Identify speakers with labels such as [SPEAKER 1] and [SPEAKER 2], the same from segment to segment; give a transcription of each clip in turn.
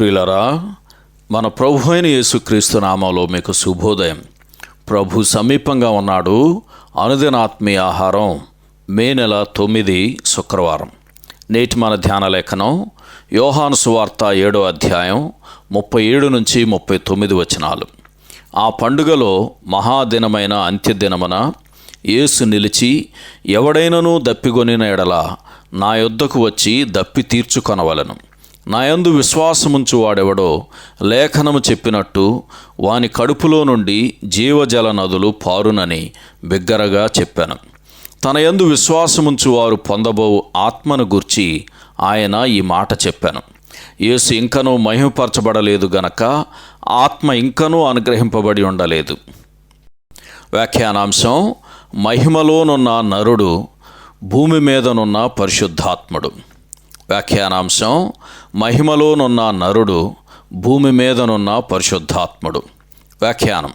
[SPEAKER 1] ప్రియులరా మన ప్రభు అయిన యేసుక్రీస్తు నామంలో మీకు శుభోదయం. ప్రభు సమీపంగా ఉన్నాడు. అనుదినాత్మీయ ఆహారం మే నెల తొమ్మిది శుక్రవారం. నేటి మన ధ్యాన లేఖనం యోహాను సువార్త ఏడో అధ్యాయం ముప్పై ఏడు నుంచి ముప్పై తొమ్మిది వచనాలు. ఆ పండుగలో మహాదినమైన అంత్యదినమున యేసు నిలిచి ఎవడైనను దప్పిగొనిన ఎడల నా యొద్దకు వచ్చి దప్పి తీర్చుకొనవలను. నాయందు విశ్వాసముంచు వాడెవడో లేఖనము చెప్పినట్టు వాని కడుపులో నుండి జీవజల నదులు పారునని బిగ్గరగా చెప్పాను. తన యందు విశ్వాసముంచు వారు పొందబో ఆత్మను గుర్చి ఆయన ఈ మాట చెప్పాను. యేసు ఇంకనూ మహిమపరచబడలేదు గనక ఆత్మ ఇంకనూ అనుగ్రహింపబడి ఉండలేదు. వ్యాఖ్యానాంశం మహిమలోనున్న నరుడు భూమి మీదనున్న పరిశుద్ధాత్ముడు. వ్యాఖ్యానాంశం మహిమలోనున్న నరుడు భూమి మీదనున్న పరిశుద్ధాత్ముడు. వ్యాఖ్యానం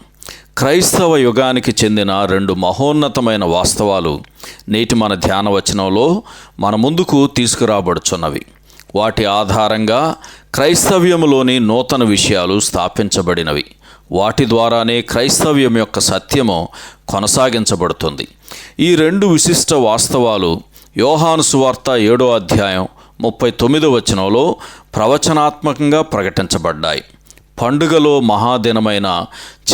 [SPEAKER 1] క్రైస్తవ యుగానికి చెందిన రెండు మహోన్నతమైన వాస్తవాలు నేటి మన ధ్యాన వచనంలో మన ముందుకు తీసుకురాబడుచున్నవి. వాటి ఆధారంగా క్రైస్తవ్యములోని నూతన విషయాలు స్థాపించబడినవి. వాటి ద్వారానే క్రైస్తవ్యం యొక్క సత్యము కొనసాగించబడుతుంది. ఈ రెండు విశిష్ట వాస్తవాలు యోహాను సువార్త ఏడో అధ్యాయం ముప్పై తొమ్మిదో వచనంలో ప్రవచనాత్మకంగా ప్రకటించబడ్డాయి. పండుగలో మహాదినమైన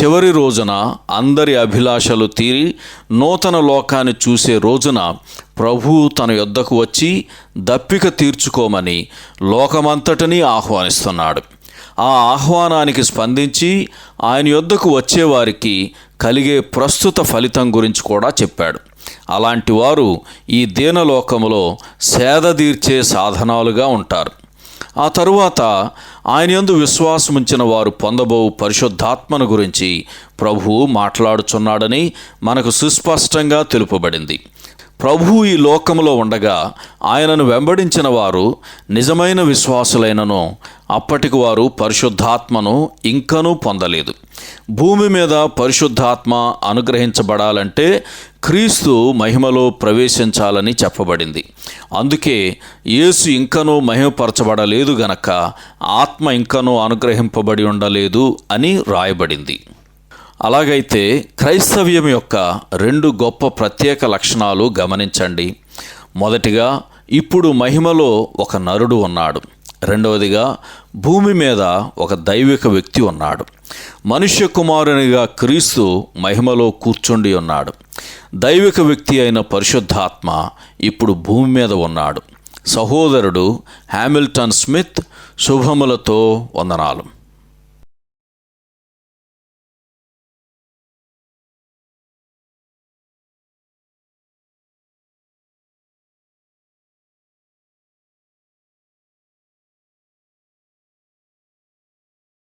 [SPEAKER 1] చివరి రోజున అందరి అభిలాషలు తీరి నూతన లోకాన్ని చూసే రోజున ప్రభువు తన యొద్దకు వచ్చి దప్పిక తీర్చుకోమని లోకమంతటినీ ఆహ్వానిస్తున్నాడు. ఆ ఆహ్వానానికి స్పందించి ఆయన యొద్దకు వచ్చేవారికి కలిగే ప్రస్తుత ఫలితం గురించి కూడా చెప్పాడు. అలాంటి వారు ఈ దీనలోకములో సేదదీర్చే సాధనాలుగా ఉంటారు. ఆ తరువాత ఆయన యందు విశ్వాసముంచిన వారు పొందబో పరిశుద్ధాత్మను గురించి ప్రభువు మాట్లాడుచున్నాడని మనకు సుస్పష్టంగా తెలుపబడింది. ప్రభువు ఈ లోకములో ఉండగా ఆయనను వెంబడించిన వారు నిజమైన విశ్వాసులైనను అప్పటికి వారు పరిశుద్ధాత్మను ఇంకనూ పొందలేదు. భూమి మీద పరిశుద్ధాత్మ అనుగ్రహించబడాలంటే క్రీస్తు మహిమలో ప్రవేశించాలని చెప్పబడింది. అందుకే యేసు ఇంకనూ మహిమపరచబడలేదు గనక ఆత్మ ఇంకనూ అనుగ్రహింపబడి ఉండలేదు అని రాయబడింది. అలాగైతే క్రైస్తవ్యం యొక్క రెండు గొప్ప ప్రత్యేక లక్షణాలు గమనించండి. మొదటిగా ఇప్పుడు మహిమలో ఒక నరుడు ఉన్నాడు. రెండవదిగా భూమి మీద ఒక దైవిక వ్యక్తి ఉన్నాడు. మనుష్య కుమారునిగా క్రీస్తు మహిమలో కూర్చుండి ఉన్నాడు. దైవిక వ్యక్తి అయిన పరిశుద్ధాత్మ ఇప్పుడు భూమి మీద ఉన్నాడు. సహోదరుడు హ్యామిల్టన్ స్మిత్ శుభములతో వందనాలు.